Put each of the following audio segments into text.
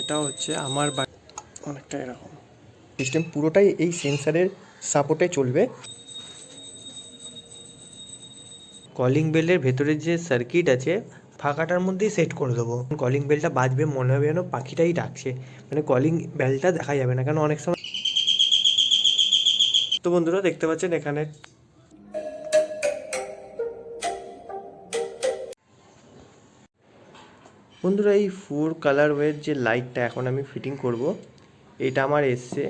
এটা হচ্ছে আমার বাড়ি। অনেকটা এরকম। সিস্টেম পুরোটাই এই সেন্সারের সাপোর্টে চলবে। কলিং বেলের ভেতরে যে সার্কিট আছে ফাঁকাটার মধ্যেই সেট করে দেবো। কলিং বেলটা বাজবে মনে হবে যেন পাখিটাই ডাকছে। মানে কলিং বেলটা দেখা যাবে না কারণ অনেক সময় তো বন্ধুরা দেখতে পাচ্ছেন এখানে বন্ধুরা, এই ফোর কালার ওয়ের যে লাইটটা এখন আমি ফিটিং করব, এটা আমার এসছে।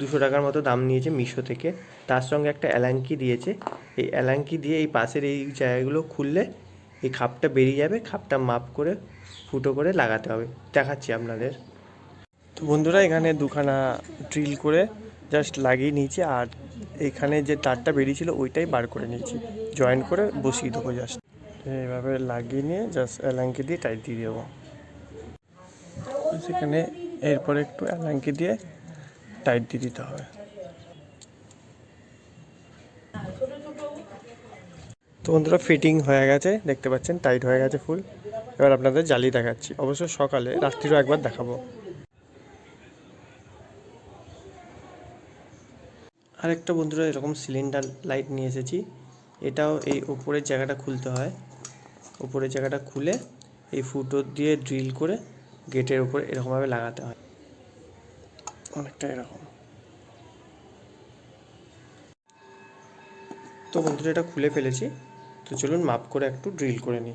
দুশো টাকার মতো দাম নিয়েছে মিশো থেকে। তার সঙ্গে একটা অ্যালাঙ্কি দিয়েছে। এই অ্যালাঙ্কি দিয়ে এই পাশের এই জায়গাগুলো খুললে এই খাপটা বেরিয়ে যাবে, খাপটা মাপ করে, ফুটো করে লাগাতে হবে। দেখাচ্ছি আপনাদের। তো বন্ধুরা, এখানে দুখানা ড্রিল করে জাস্ট লাগিয়ে নিয়েছি, আর এখানে যে তারটা বেরিয়েছিল, ওইটাই বার করে নিয়েছি। জয়েন করে বসিয়ে দেবো জাস্ট এইভাবে লাগিয়ে নিয়ে জাস্ট অ্যালাঙ্কি দিয়ে টাইট দিয়ে দেবো। সেখানে এরপরে একটু অ্যালাঙ্কি দিয়ে টাইট দিয়ে দিতে হবে। তো বন্ধুরা ফিটিং হয়ে গেছে, দেখতে পাচ্ছেন টাইট হয়ে গেছে ফুল এবার আপনাদের জ্বালিয়ে দেখাচ্ছি। অবশ্য সকালে, রাত্রিরও একবার দেখাবো। আরেকটা বন্ধুরা, এরকম সিলিন্ডার লাইট নিয়ে এসেছি। এটাও এই উপরের জায়গাটা খুলতে হয়। উপরের জায়গাটা খুলে এই ফুটো দিয়ে ড্রিল করে গেটের উপরে এরকমভাবে লাগাতে হয়। অনেকটা এরকম। তো বন্ধুরা, এটা খুলে ফেলেছি। তো চলুন মাপ করে একটু ড্রিল করে নিই।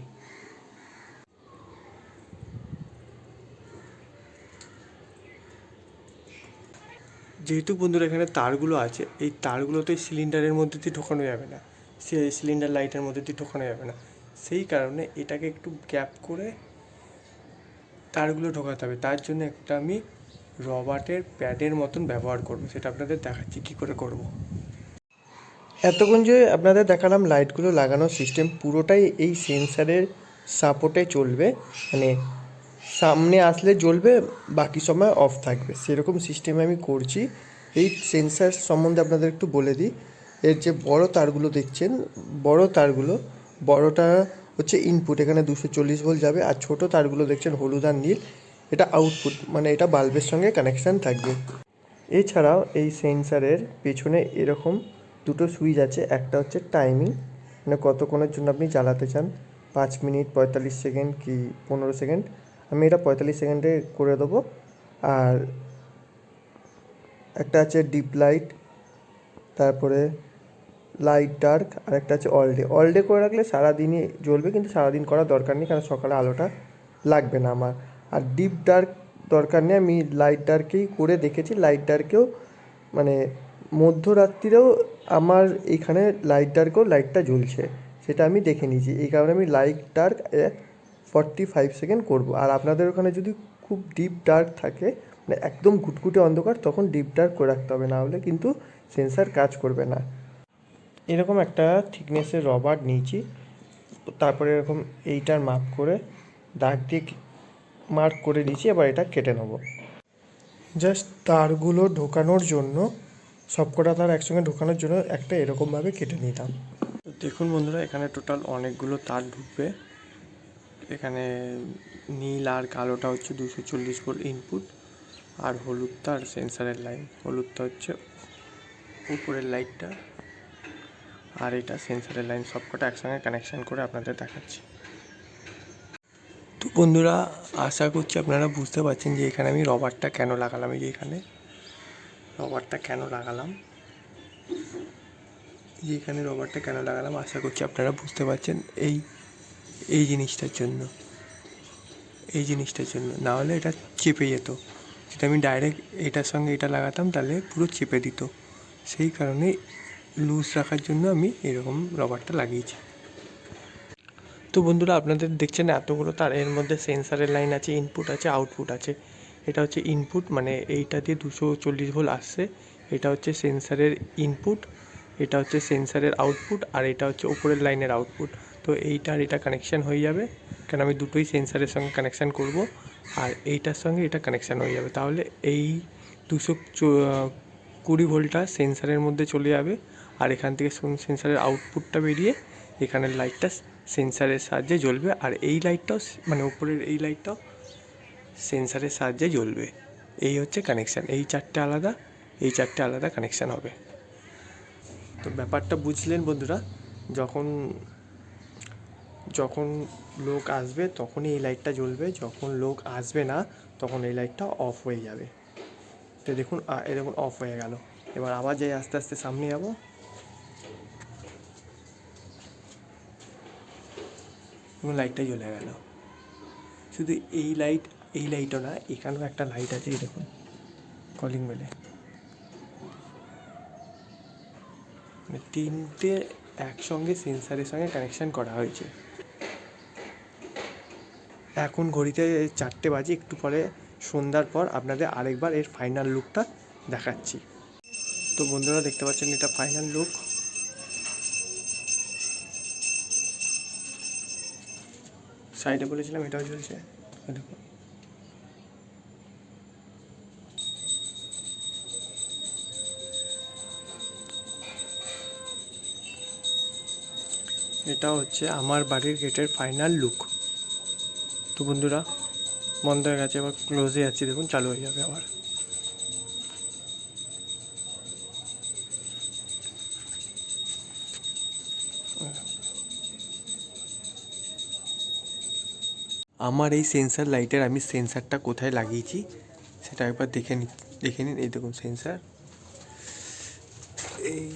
যেহেতু বন্ধুরা এখানে তারগুলো আছে, এই তারগুলোতে সিলিন্ডারের মধ্যে দিয়ে ঢোকানো যাবে না। সে সিলিন্ডার লাইটের মধ্যে দিয়ে ঢোকানো যাবে না। সেই কারণে এটাকে একটু গ্যাপ করে তারগুলো ঢোকাতে হবে। তার জন্য একটা আমি রবার্টের প্যাডের মতন ব্যবহার করব। সেটা আপনাদের দেখাচ্ছি কী করে করব। এতক্ষণ যে আপনাদের দেখালাম লাইটগুলো লাগানোর সিস্টেম পুরোটাই এই সেন্সারের সাপোর্টে চলবে। মানে সামনে আসলে জ্বলবে, বাকি সময় অফ থাকবে। সেরকম সিস্টেমে আমি করছি। এই সেন্সার সম্বন্ধে আপনাদের একটু বলে দিই। এর যে বড় তারগুলো দেখছেন, বড় তারগুলো বড়টা হচ্ছে ইনপুট এখানে দুশো চল্লিশ ভোল্ট যাবে আর ছোট তারগুলো দেখছেন হলুদ আর নীল। এটা আউটপুট মানে এটা বাল্বের সঙ্গে কানেকশান থাকবে। এছাড়াও এই সেন্সারের পেছনে এরকম দুটো সুইচ আছে, একটা হচ্ছে টাইমিং মানে কতক্ষণের জন্য আপনি জ্বালাতে চান? পাঁচ মিনিট, পঁয়তাল্লিশ সেকেন্ড কি পনেরো সেকেন্ড? আমি এটা পঁয়তাল্লিশ সেকেন্ডে করে দেবো। আর একটা আছে ডিপ লাইট তারপরে লাইট ডার্ক আর একটা আছে অল ডে অল ডে করে রাখলে সারাদিনই জ্বলবে, কিন্তু সারাদিন করার দরকার নেই, কারণ সকালে আলোটা লাগবে না আমার। আর ডিপ ডার্ক দরকার নেই, আমি লাইট ডার্কেই করে দেখেছি। লাইট ডার্কেও মানে মধ্যরাত্রিরেও আমার এখানে লাইট ডার্কেও লাইটটা জ্বলছে, সেটা আমি দেখে নিয়েছি। এই কারণে আমি light dark forty five second করব। আর আপনাদের ওখানে যদি খুব ডিপ ডার্ক থাকে মানে একদম ঘুটঘুটে অন্ধকার, তখন ডিপ ডার্ক করে রাখতে হবে। না হলে কিন্তু সেন্সার কাজ করবে না। এরকম একটা থিকনেসের রবার নিয়েছি। তারপরে এরকম এইটার মাপ করে দাগ দিয়ে মার্ক করে নিয়েছি, এবার এটা কেটে নেব। জাস্ট তারগুলো ঢোকানোর জন্য, সবকটা তার একসঙ্গে ঢোকানোর জন্য একটা এরকমভাবে কেটে নিতাম। দেখুন বন্ধুরা, এখানে টোটাল অনেকগুলো তার ঢুকবে। এখানে নীল আর কালোটা হচ্ছে দুশো চল্লিশ ভোল্ট ইনপুট আর হলুদটা আর সেন্সারের লাইন হলুদটা হচ্ছে উপরের লাইটটা আর এটা সেন্সারের লাইন সবকটা একসঙ্গে কানেকশান করে আপনাদের দেখাচ্ছি। তো বন্ধুরা, আশা করছি আপনারা বুঝতে পারছেন যে এখানে আমি রবারটা কেন লাগালাম, এই যে এখানে। রবারটা কেন লাগালাম? যে এখানে রবারটা কেন লাগালাম, আশা করছি আপনারা বুঝতে পারছেন এই এই জিনিসটার জন্য। এই জিনিসটার জন্য। না হলে এটা চেপে যেত। যদি আমি ডাইরেক্ট এটার সঙ্গে এটা লাগাতাম, তাহলে পুরো চেপে দিত। সেই কারণে লুজ রাখার জন্য আমি এরকম রবারটা লাগিয়েছি। তো বন্ধুরা, আপনাদের দেখছেন এতগুলো তার, এর মধ্যে সেন্সারের লাইন আছে ইনপুট আছে আউটপুট আছে। এটা হচ্ছে ইনপুট মানে এইটা দিয়ে দুশো চল্লিশ ভোল্ট আসছে। এটা হচ্ছে সেন্সারের ইনপুট এটা হচ্ছে সেন্সারের আউটপুট আর এটা হচ্ছে ওপরের লাইনের আউটপুট তো এইটা আর এটা কানেকশান হয়ে যাবে, কারণ আমি দুটোই সেন্সারের সঙ্গে কানেকশান করব, আর এইটার সঙ্গে এটা কানেকশান হয়ে যাবে। তাহলে এই দুশো কুড়ি ভোল্টটা সেন্সারের মধ্যে চলে যাবে। আর এখান থেকে সেন্সারের আউটপুটটা বেরিয়ে এখানের লাইটটা সেন্সারের সাহায্যে জ্বলবে। আর এই লাইটটাও মানে উপরের এই লাইটটাও সেন্সারের সাহায্যে জ্বলবে। এই হচ্ছে কানেকশান এই চারটে আলাদা, এই চারটে আলাদা কানেকশান হবে। তো ব্যাপারটা বুঝলেন বন্ধুরা, যখন যখন লোক আসবে তখনই এই লাইটটা জ্বলবে, যখন লোক আসবে না তখন এই লাইটটা অফ হয়ে যাবে। তো দেখুন দেখুন অফ হয়ে গেল। এবার আবার যাই আস্তে আস্তে সামনে যাব। এবং লাইটটা জ্বলে গেল। শুধু এই লাইট এই লাইটও না, এখানেও একটা লাইট আছে, এই দেখুন কলিং বেলে মানে তিনটে একসঙ্গে সেন্সারের সঙ্গে কানেকশন করা হয়েছে। এখন ঘড়িতে চারটে বাজে, একটু পরে সন্ধ্যার পর আপনাদের আরেকবার এর ফাইনাল লুকটা দেখাচ্ছি। তো বন্ধুরা, দেখতে পাচ্ছেন এটা ফাইনাল লুক সাইডে বলেছিলাম, এটাও চলছে দেখো। এটা হচ্ছে আমার বাড়ির গেটের ফাইনাল লুক তো বন্ধুরা, বন্ধ হয়ে আবার ক্লোজে যাচ্ছি দেখুন, চালু হয়ে যাবে আবার। আমার এই সেন্সার লাইটের আমি সেন্সারটা কোথায় লাগিয়েছি, সেটা একবার দেখে নি, দেখে নিন। এই দেখুন সেন্সার এই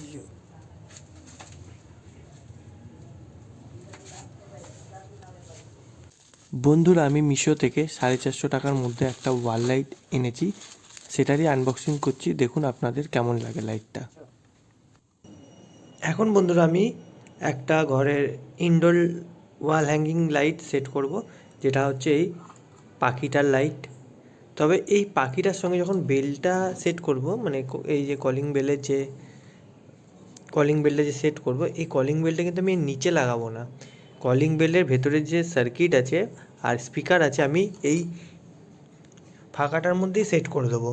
বন্ধুরা, আমি মিশো থেকে সাড়ে চারশো টাকার মধ্যে একটা ওয়াল লাইট এনেছি। সেটারই আনবক্সিং করছি। দেখুন আপনাদের কেমন লাগে লাইটটা এখন বন্ধুরা, আমি একটা ঘরের indoor wall hanging light set করব। যেটা হচ্ছে এই পাখিটার লাইট তবে এই পাখিটার সঙ্গে যখন বেলটা সেট করব মানে এই যে কলিং বেলের যে কলিং বেলটা যে সেট করব, এই কলিং বেলটা কিন্তু আমি নিচে লাগাবো না। কলিং বেলের ভেতরে যে সার্কিট আছে আর স্পিকার আছে, আমি এই ফাঁকাটার মধ্যেই সেট করে দেবো।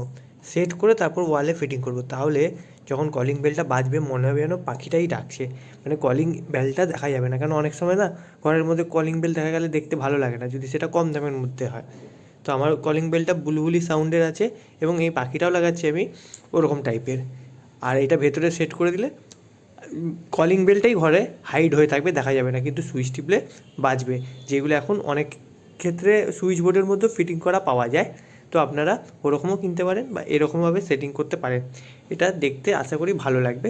সেট করে তারপর ওয়ালে ফিটিং করব। তাহলে যখন কলিং বেলটা বাজবে, মনে হবে যেন পাখিটাই ডাকছে। মানে কলিং বেলটা দেখা যাবে না। কারণ অনেক সময় না, ঘরের মধ্যে কলিং বেল দেখা গেলে দেখতে ভালো লাগে না। যদি সেটা কম দামের মধ্যে হয়। তো আমার কলিং বেলটা বুলবুলি সাউন্ডের আছে এবং এই পাখিটাও লাগাচ্ছি আমি ওরকম টাইপের আর এটা ভেতরে সেট করে দিলে কলিং বেলটাই ঘরে হাইড হয়ে থাকবে, দেখা যাবে না। কিন্তু সুইচ টিপলে বাজবে। যেগুলো এখন অনেক ক্ষেত্রে সুইচ বোর্ডের মধ্যে ফিটিং করা পাওয়া যায়। তো আপনারা ওরকমও কিনতে পারেন বা এরকমভাবে সেটিং করতে পারেন। এটা দেখতে আশা করি ভালো লাগবে।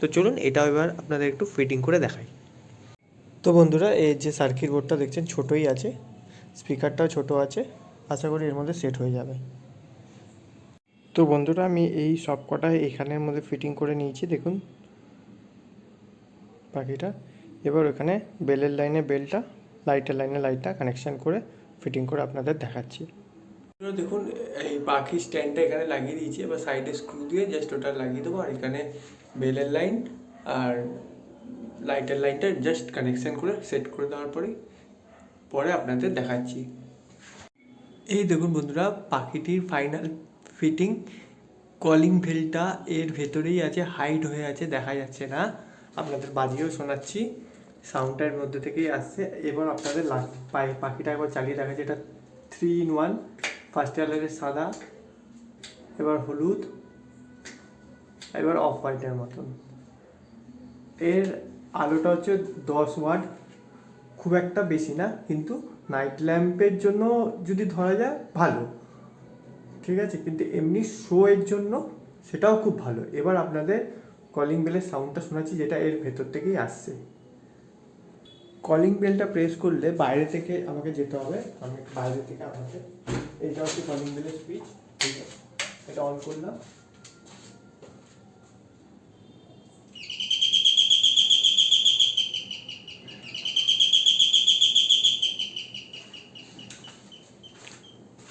তো চলুন এটাও এবার আপনাদের একটু ফিটিং করে দেখাই। তো বন্ধুরা, এই যে সার্কিট বোর্ডটা দেখছেন, ছোটোই আছে। স্পিকারটাও ছোট আছে। আশা করি এর মধ্যে সেট হয়ে যাবে। তো বন্ধুরা, আমি এই সব কটা এখানের মধ্যে ফিটিং করে নিয়েছি, দেখুন। পাখিটা এবার ওখানে বেলের লাইনে বেলটা লাইটের লাইনে লাইটটা কানেকশান করে ফিটিং করে আপনাদের দেখাচ্ছি। দেখুন, এই পাখি স্ট্যান্ডটা এখানে লাগিয়ে দিয়েছি। এবার সাইডে স্ক্রু দিয়ে জাস্ট ওটা লাগিয়ে দেবো। আর এখানে বেলের লাইন আর লাইটের লাইনটা জাস্ট কানেকশান করে সেট করে দেওয়ার পরে পরে আপনাদের দেখাচ্ছি। এই দেখুন বন্ধুরা, পাখিটির ফাইনাল ফিটিং কলিং ভেলটা এর ভেতরেই আছে হাইড হয়ে আছে, দেখা যাচ্ছে না। আপনাদের বাজিয়েও শোনাচ্ছি। সাউন্ডটার মধ্যে থেকেই আসছে। এবার আপনাদের পাখিটা একবার চালিয়ে দেখা যাচ্ছে এটা থ্রি ইন ওয়ান ফার্স্ট কালারের সাদা, এবার হলুদ, এবার অফ হোয়াইটের মতন। এর আলোটা হচ্ছে দশ ওয়াট, খুব একটা বেশি না, কিন্তু নাইট ল্যাম্পের জন্য যদি ধরা যায়, ভালো। ঠিক আছে? কিন্তু এমনি শো এর জন্য সেটাও খুব ভালো। এবার আপনাদের কলিং বেলের সাউন্ডটা শোনাচ্ছি, যেটা এর ভেতর থেকেই আসছে। কলিং বেলটা প্রেস করলে বাইরে থেকে আমাকে যেতে হবে। আমি বাইরে থেকে আমাকে এইটা হচ্ছে কলিং বেলের স্পিচ এটা অন করলাম।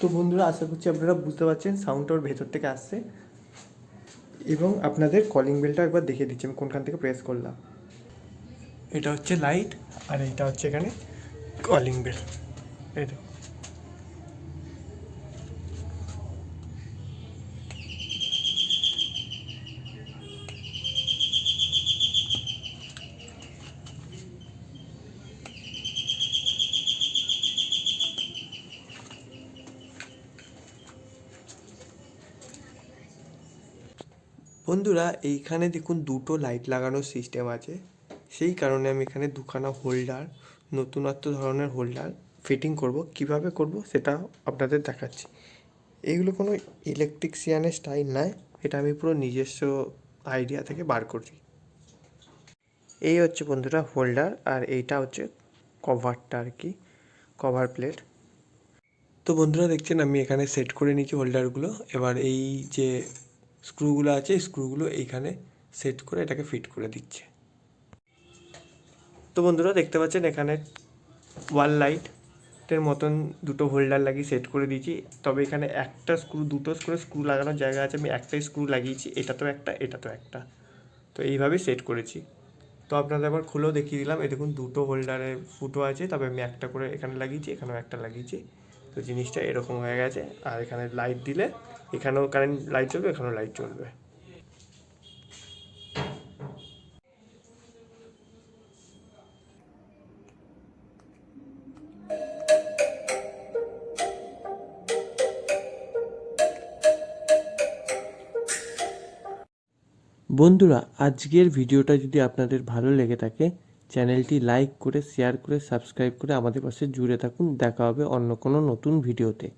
তো বন্ধুরা, আশা করছি আপনারা বুঝতে পারছেন সাউন্ডটা ওর ভেতর থেকে আসছে। এবং আপনাদের কলিং বেলটা একবার দেখিয়ে দিচ্ছি, আমি কোনখান থেকে প্রেস করলাম। এটা হচ্ছে লাইট আর এটা হচ্ছে এখানে কলিং বেল এই বন্ধুরা, এইখানে দেখুন দুটো লাইট লাগানোর সিস্টেম আছে। সেই কারণে আমি এখানে দুখানা হোল্ডার নতুনত্ব ধরনের হোল্ডার ফিটিং করব। কীভাবে করব সেটা আপনাদের দেখাচ্ছি। এইগুলো কোনো ইলেকট্রিকশিয়ানের স্টাইল নয়, এটা আমি পুরো নিজস্ব আইডিয়া থেকে বার করছি। এই হচ্ছে বন্ধুরা হোল্ডার আর এইটা হচ্ছে কভারটা আর কি কভার প্লেট তো বন্ধুরা দেখছেন আমি এখানে সেট করে নিয়েছি হোল্ডারগুলো এবার এই যে স্ক্রুগুলো আছে স্ক্রুগুলো এইখানে সেট করে এটাকে ফিট করে দিচ্ছে। তো বন্ধুরা, দেখতে পাচ্ছেন এখানে ওয়াল লাইটের মতন দুটো হোল্ডার লাগিয়ে সেট করে দিয়েছি। তবে এখানে একটা স্ক্রু, দুটো স্ক্রু স্ক্রু লাগানোর জায়গা আছে, আমি একটাই স্ক্রু লাগিয়েছি, এটা তো একটা, এটা তো একটা। তো এইভাবেই সেট করেছি। তো আপনাদের একবার খুলেও দেখিয়ে দিলাম, এই দেখুন দুটো হোল্ডারে ফুটো আছে, তবে আমি একটা করে এখানে লাগিয়েছি, এখানেও একটা লাগিয়েছি। তো জিনিসটা এরকম হয়ে গেছে, আর এখানে লাইট দিলে এখানেও কারেন্ট লাইট চলবে, এখানেও লাইট চলবে। বন্ধুরা, আজকের ভিডিওটা যদি আপনাদের ভালো লেগে থাকে, চ্যানেলটি লাইক করে শেয়ার করে সাবস্ক্রাইব করে আমাদের পাশে জুড়ে থাকুন। দেখা হবে অন্য কোনো নতুন ভিডিওতে।